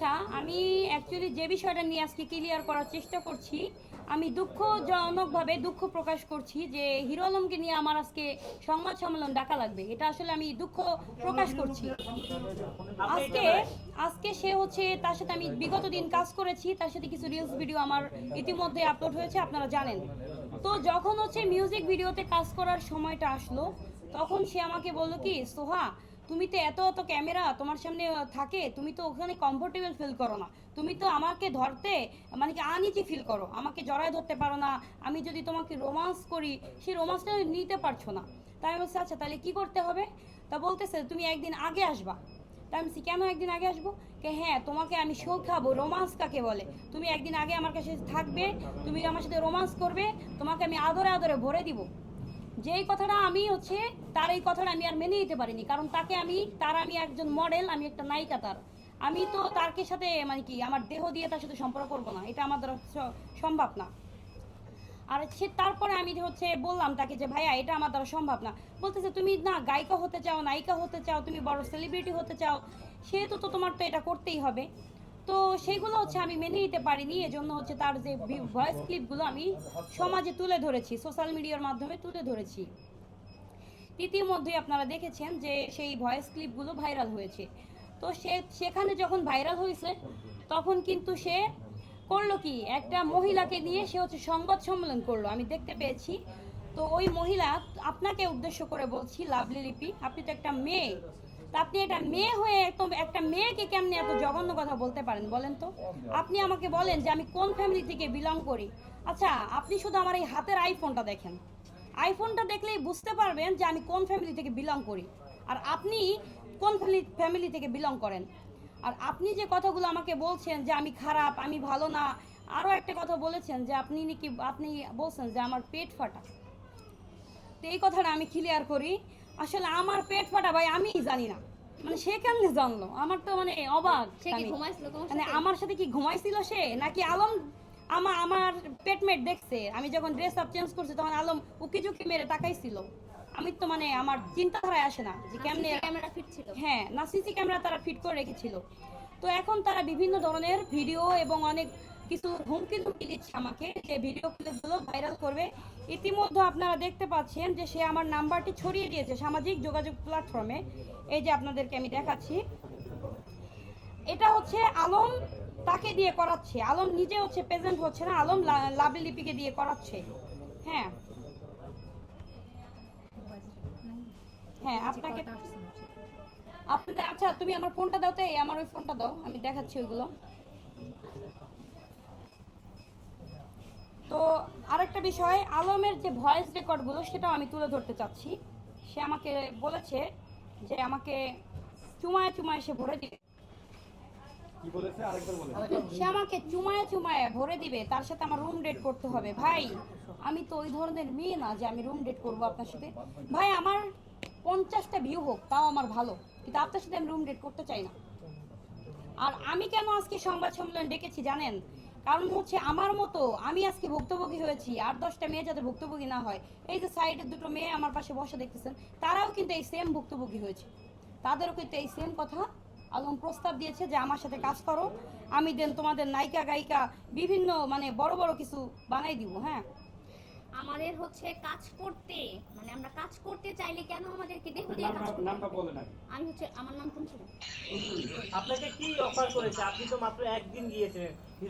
আচ্ছা আমি অ্যাকচুয়ালি যে বিষয়টা নিয়ে আজকে ক্লিয়ার করার চেষ্টা করছি, আমি দুঃখজনকভাবে দুঃখ প্রকাশ করছি যে হিরো আলমকে নিয়ে আমার আজকে সংবাদ সম্মেলন ডাকা লাগবে। এটা আসলে আমি দুঃখ প্রকাশ করছি। আজকে আজকে সে হচ্ছে তার সাথে আমি বিগত দিন কাজ করেছি, তার সাথে কিছু রিলস ভিডিও আমার ইতিমধ্যে আপলোড হয়েছে, আপনারা জানেন। তো যখন হচ্ছে মিউজিক ভিডিওতে কাজ করার সময়টা আসলো, তখন সে আমাকে বলল কি, সোহা তুমি তো এত এত ক্যামেরা তোমার সামনে থাকে, তুমি তো ওখানে কমফোর্টেবল ফিল করো না। তুমি তো আমাকে ধরতে মানে কি আনিচি ফিল করো, আমাকে জড়ায় ধরতে পারো না। আমি যদি তোমাকে রোমান্স করি, সেই রোমান্সটা নিতে পারছ না। তাই আমি বলছি আচ্ছা তাহলে কি করতে হবে? তা বলতেছে, তুমি একদিন আগে আসবা। তা আমি কেন একদিন আগে আসব? কে হ্যাঁ তোমাকে আমি শো খাব রোমান্স কাকে বলে? তুমি একদিন আগে আমার কাছে থাকবে, তুমি আমার সাথে রোমান্স করবে, তোমাকে আমি আদরে আদরে ভরে দিব। যেই কথাটা আমি হচ্ছে, তার এই কথাটা আমি আর মেনে নিতে পারিনি। কারণ তাকে আমি, তার আমি একজন মডেল আমি একটা নায়িকা তার। আমি তো তারকে সাথে মানে কি, আমার দেহ দিয়ে তার সাথে সম্পর্ক করব না। এটা আমার দ্বারা সম্ভব না। আর সে তারপরে আমি হচ্ছে বললাম তাকে যে, ভাইয়া, এটা আমার দ্বারা সম্ভব না। বলতেছে, তুমি না গায়িকা হতে চাও, নায়িকা হতে চাও, তুমি বড় সেলিব্রিটি হতে চাও, সেহেতু তো তোমার তো এটা করতেই হবে। তো সেগুলো হচ্ছে আমি মেনে নিতে পারিনি, এজন্য হচ্ছে তার যে ভয়েস ক্লিপগুলো আমি সমাজে তুলে ধরেছি সোশ্যাল মিডিয়ার মাধ্যমে তুলে ধরেছি। ইতিমধ্যে আপনারা দেখেছেন যে সেই ভয়েস ক্লিপগুলো ভাইরাল হয়েছে। তো সে, সেখানে যখন ভাইরাল হয়েছে, তখন কিন্তু সে করল কি, একটা মহিলাকে নিয়ে সে হচ্ছে সংবাদ সম্মেলন করল, আমি দেখতে পেয়েছি। তো ওই মহিলা আপনাকে উদ্দেশ্য করে বলছি, লাভলি লিপি, আপনি তো একটা মেয়ে তা আপনি এটা মেয়ে হয়ে এত একটা মেয়েকে কেমনি এত জঘন্য কথা বলতে পারেন বলেন তো? আপনি আমাকে বলেন যে আমি কোন ফ্যামিলি থেকে বিলং করি? আচ্ছা আপনি শুধু আমার এই হাতের আইফোনটা দেখেন। আইফোনটা দেখলেই বুঝতে পারবেন যে আমি কোন ফ্যামিলি থেকে বিলং করি। আর আপনি কোন ফ্যামিলি ফ্যামিলি থেকে বিলং করেন? আর আপনি যে কথাগুলো আমাকে বলছেন যে আমি খারাপ, আমি ভালো না আরও একটা কথা বলেছেন যে আপনি নাকি, আপনি বলছেন যে আমার পেট ফাটা। তো এই কথাটা আমি ক্লিয়ার করি। আসলে আমার পেট ফাটা ভাই আমিই জানি না। মানে সে কেমনে জানলো? আমার তো মানে অবাক সে কি ঘুমাইছিল মানে আমার সাথে কি ঘুমাইছিল সে? নাকি আলম আমার আমার পেটমেট দেখছে? আমি যখন ড্রেস আপ চেঞ্জ করছি তখন আলম উকি ঝুঁকি মেরে তাকাইছিল। আমি তো মানে আমার চিন্তাধারায় আসে না যে কেমনে ক্যামেরা ফিট ছিল। হ্যাঁ না সিসি ক্যামেরা তারা ফিট করে রেখেছিল। তো এখন তারা বিভিন্ন ধরনের ভিডিও এবং অনেক কিছু হুমকি ধুমকি দিচ্ছে আমাকে যে ভিডিও ক্লিপগুলো ভাইরাল করবে। ইতিমধ্যে আপনারা দেখতে পাচ্ছেন যে সে আমার নাম্বারটি ছড়িয়ে দিয়েছে সামাজিক যোগাযোগ প্ল্যাটফর্মে এই যে আপনাদেরকে আমি দেখাচ্ছি। এটা হচ্ছে আলম তাকে দিয়ে করাচ্ছে। আলম নিজে হচ্ছে প্রেজেন্ট হচ্ছে না আলম লাভলি লিপিকে দিয়ে করাচ্ছে। হ্যাঁ। হ্যাঁ আপনাকে আপনাদের আচ্ছা তুমি আমার ফোনটা দাও তো এই আমার ওই ফোনটা দাও আমি দেখাচ্ছি ওইগুলো। তো আরেকটা বিষয় আলমের যে ভয়েস রেকর্ডগুলো সেটাও আমি তুলে ধরতে চাচ্ছি। সে আমাকে বলেছে যে আমাকে চুমায় চুমায় সে ভরে দিবে। সে আমাকে চুমায় চুমায় ভরে দিবে তার সাথে আমার রুম ডেট করতে হবে। ভাই আমি তো ওই ধরনের মেয়ে না যে আমি রুম ডেট করব আপনার সাথে। ভাই আমার পঞ্চাশটা ভিউ হোক তাও আমার ভালো। কিন্তু আপনার সাথে আমি রুম ডেট করতে চাই না। আর আমি কেন আজকে সংবাদ সম্মেলন ডেকেছি জানেন? কারণ হচ্ছে আমার মতো আমি আজকে ভুক্তভোগী হয়েছি আর দশটা মেয়ে যাতে ভুক্তভোগী না হয় এই যে সাইডের দুটো মেয়ে আমার পাশে বসে দেখতেছেন তারাও কিন্তু এই সেম ভুক্তভোগী হয়েছে। তাদেরও কিন্তু এই সেম কথা আলম প্রস্তাব দিয়েছে যে আমার সাথে কাজ করো আমি দেন তোমাদের নায়িকা গায়িকা বিভিন্ন মানে বড় বড় কিছু বানাই দিব হ্যাঁ? আমাদের হচ্ছে কাজ করতে মানে আমরা কাজ করতে চাইলে কেন আমাদেরকে দেহ দিয়ে কাজ নামটা করতে? নামটা বলে না আমি হচ্ছে আমার নাম কুমসুম আপনাকে কি অফার করেছে? আপনি তো মাত্র একদিন গিয়েছিলেন।